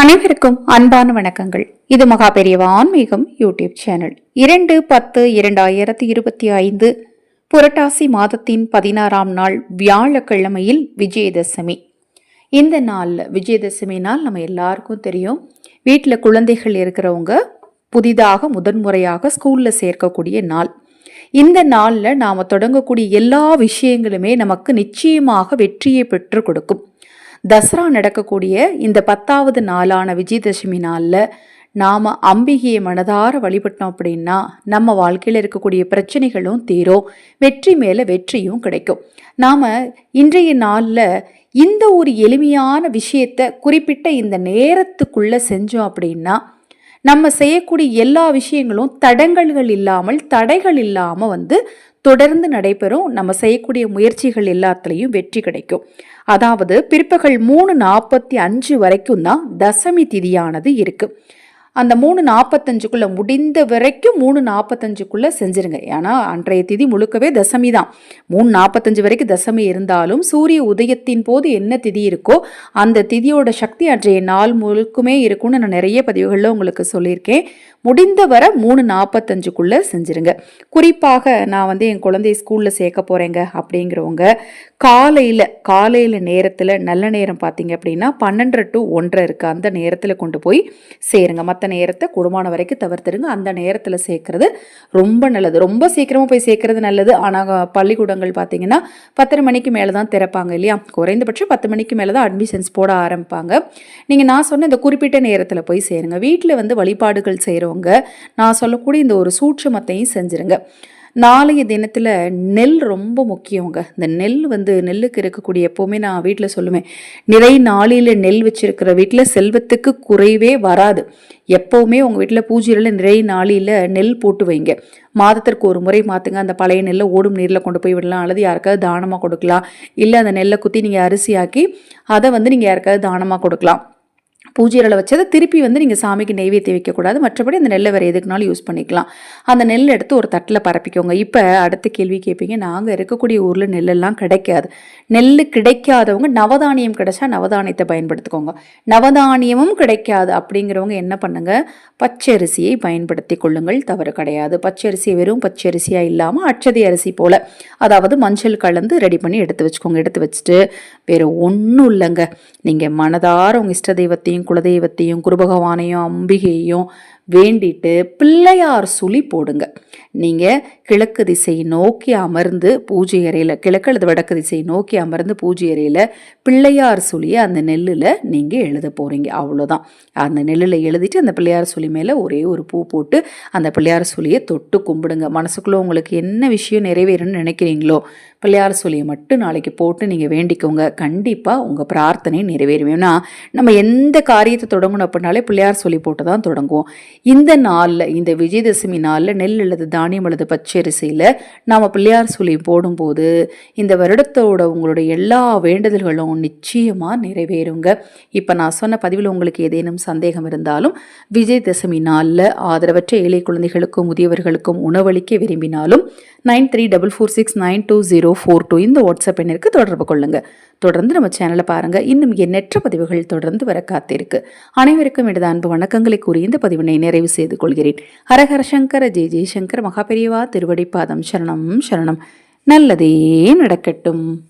அனைவருக்கும் அன்பான வணக்கங்கள். இது மகா பெரியவா ஆன்மீகம் யூடியூப் சேனல். இரண்டு பத்து இரண்டாயிரத்தி இருபத்தி ஐந்து புரட்டாசி மாதத்தின் பதினாறாம் நாள் வியாழக்கிழமையில் விஜயதசமி. இந்த நாளில் விஜயதசமி நாள் நம்ம எல்லாருக்கும் தெரியும் வீட்டில் குழந்தைகள் இருக்கிறவங்க புதிதாக முதன்முறையாக ஸ்கூலில் சேர்க்கக்கூடிய நாள். இந்த நாளில் நாம் தொடங்கக்கூடிய எல்லா விஷயங்களுமே நமக்கு நிச்சயமாக வெற்றியை பெற்று கொடுக்கும். தசரா நடக்கக்கூடிய இந்த பத்தாவது நாளான விஜயதசமி நாளில் நாம் அம்பிகையை மனதார வழிபட்டோம் அப்படின்னா நம்ம வாழ்க்கையில் இருக்கக்கூடிய பிரச்சனைகளும் தீரும் வெற்றி மேலே வெற்றியும் கிடைக்கும். நாம் இன்றைய நாளில் இந்த ஒரு எளிமையான விஷயத்தை குறிப்பிட்ட இந்த நேரத்துக்குள்ளே செஞ்சோம் அப்படின்னா நம்ம செய்யக்கூடிய எல்லா விஷயங்களும் தடங்கல்கள் இல்லாமல் தடைகள் இல்லாமல் வந்து தொடர்ந்து நடைபெறும். நம்ம செய்யக்கூடிய முயற்சிகள் எல்லாத்துலேயும் வெற்றி கிடைக்கும். அதாவது பிற்பகல் மூணு நாற்பத்தி அஞ்சு வரைக்கும் தான் தசமி திதியானது இருக்குது அந்த மூணு நாற்பத்தஞ்சுக்குள்ளே முடிந்த வரைக்கும் மூணு நாற்பத்தஞ்சுக்குள்ளே செஞ்சுருங்க. ஏன்னா அன்றைய திதி முழுக்கவே தசமி தான். மூணு நாற்பத்தஞ்சு வரைக்கும் தசமி இருந்தாலும் சூரிய உதயத்தின் போது என்ன திதி இருக்கோ அந்த திதியோட சக்தி அன்றைய நாள் முழுக்குமே இருக்கும்னு நான் நிறைய பதிவுகளில் உங்களுக்கு சொல்லியிருக்கேன். முடிந்த வர மூணு நாற்பத்தஞ்சுக்குள்ளே செஞ்சுருங்க. குறிப்பாக நான் வந்து என் குழந்தைய ஸ்கூலில் சேர்க்க போகிறேங்க அப்படிங்கிறவங்க காலையில் காலையில் நேரத்தில் நல்ல நேரம் பார்த்தீங்க அப்படின்னா பன்னெண்டரை டு ஒன்றரை இருக்குது அந்த நேரத்தில் கொண்டு போய் சேருங்க. மற்ற நேரத்தை குடும்பம் வரைக்கும் தவிர்த்துருங்க. அந்த நேரத்தில் சேர்க்குறது ரொம்ப நல்லது. ரொம்ப சீக்கிரமாக போய் சேர்க்குறது நல்லது. ஆனால் பள்ளிக்கூடங்கள் பார்த்தீங்கன்னா பத்தரை மணிக்கு மேலே தான் திறப்பாங்க இல்லையா? குறைந்தபட்சம் பத்து மணிக்கு மேலே தான் அட்மிஷன்ஸ் போட ஆரம்பிப்பாங்க. நீங்கள் நான் சொன்ன இந்த குறிப்பிட்ட நேரத்தில் போய் சேருங்க. வீட்டில் வந்து வழிபாடுகள் செய்கிறவங்க நான் சொல்லக்கூடிய இந்த ஒரு சூட்சமத்தையும் செஞ்சுருங்க. நாளைய தினத்தில் நெல் ரொம்ப முக்கியங்க. இந்த நெல் வந்து நெல்லுக்கு இருக்கக்கூடிய எப்போவுமே நான் வீட்டில் சொல்லுவேன். நிறை நாளில் நெல் வச்சிருக்கிற வீட்டில் செல்வத்துக்கு குறைவே வராது. எப்போவுமே உங்கள் வீட்டில் பூஜையில் நிறை நாளில் நெல் போட்டு வைங்க. மாதத்திற்கு ஒரு முறை மாற்றுங்க அந்த பழைய நெல்லை ஓடும் நீரில் கொண்டு போய் விடலாம். அல்லது யாருக்காவது தானமாக கொடுக்கலாம். இல்லை அந்த நெல்லை குத்தி நீங்கள் அரிசியாக்கி அதை வந்து நீங்கள் யாருக்காவது தானமாக கொடுக்கலாம். பூஜையில் வச்சதை திருப்பி வந்து நீங்கள் சாமிக்கு நெய்வேத்தி வைக்கக்கூடாது. மற்றபடி அந்த நெல்லை வேறு எதுக்குனாலும் யூஸ் பண்ணிக்கலாம். அந்த நெல் எடுத்து ஒரு தட்டில் பரப்பிக்கோங்க. இப்போ அடுத்த கேள்வி கேட்பீங்க நாங்கள் இருக்கக்கூடிய ஊரில் நெல்லெல்லாம் கிடைக்காது. நெல் கிடைக்காதவங்க நவதானியம் கிடைச்சா நவதானியத்தை பயன்படுத்திக்கோங்க. நவதானியமும் கிடைக்காது அப்படிங்கிறவங்க என்ன பண்ணுங்கள் பச்சரிசியை பயன்படுத்தி கொள்ளுங்கள். தவறு கிடையாது. பச்சரிசி வெறும் பச்சரிசியாக இல்லாமல் அச்சதி அரிசி போல். அதாவது மஞ்சள் கலந்து ரெடி பண்ணி எடுத்து வச்சுக்கோங்க. எடுத்து வச்சுட்டு வேறு ஒன்றும் இல்லைங்க. நீங்கள் மனதார உங்கள் இஷ்ட தெய்வத்தையும் தெய்வத்தையும் குலதெய்வத்தையும் குருபகவானையும் அம்பிகையும் வேண்டிட்டு பிள்ளையார் சுழி போடுங்க. நீங்கள் கிழக்கு திசை நோக்கி அமர்ந்து பூஜை அறையில் கிழக்கு அல்லது வடக்கு திசை நோக்கி அமர்ந்து பூஜை அறையில் பிள்ளையார் சுழியை அந்த நெல்லில் நீங்கள் எழுத போகிறீங்க அவ்வளோதான் அந்த நெல்லில் எழுதிட்டு அந்த பிள்ளையார் சுழி மேலே ஒரே ஒரு பூ போட்டு அந்த பிள்ளையார் சுழியை தொட்டு கும்பிடுங்க. மனசுக்குள்ளே உங்களுக்கு என்ன விஷயம் நிறைவேறும்னு நினைக்கிறீங்களோ பிள்ளையார் சுழியை மட்டும் நாளைக்கு போட்டு நீங்கள் வேண்டிக்கோங்க. கண்டிப்பாக உங்கள் பிரார்த்தனை நிறைவேறும். ஏன்னா நம்ம எந்த காரியத்தை தொடங்கணும் அப்படின்னாலே பிள்ளையார் சொல்லி போட்டு தான் தொடங்குவோம். இந்த நாளில் இந்த விஜயதசமி நாளில் நெல் அல்லது தானியம் அல்லது பச்சரிசியில் நாம் பிள்ளையார் சொல்லி போடும்போது இந்த வருடத்தோட உங்களுடைய எல்லா வேண்டுதல்களும் நிச்சயமாக நிறைவேறுங்க. இப்போ நான் சொன்ன பதிவில் உங்களுக்கு ஏதேனும் சந்தேகம் இருந்தாலும் விஜயதசமி நாளில் ஆதரவற்ற ஏழை குழந்தைகளுக்கும் முதியவர்களுக்கும் உணவளிக்க விரும்பினாலும் nine three double four six nine two zero four two இந்த வாட்ஸ்அப் எண்ணிற்கு தொடர்பு கொள்ளுங்கள் தொடர்ந்து நம்ம சேனலை பாருங்கள் இன்னும் எண்ணற்ற பதிவுகள் தொடர்ந்து வர காத்திருக்கு. அனைவருக்கும் எனது அன்பு வணக்கங்களை கூறி இந்த பதிவினை நிறைவு செய்து கொள்கிறேன். ஹரஹர சங்கர ஜெய் ஜெய்சங்கர் மகாபெரியவா திருவடிப்பாதம் சரணம் சரணம். நல்லதே நடக்கட்டும்.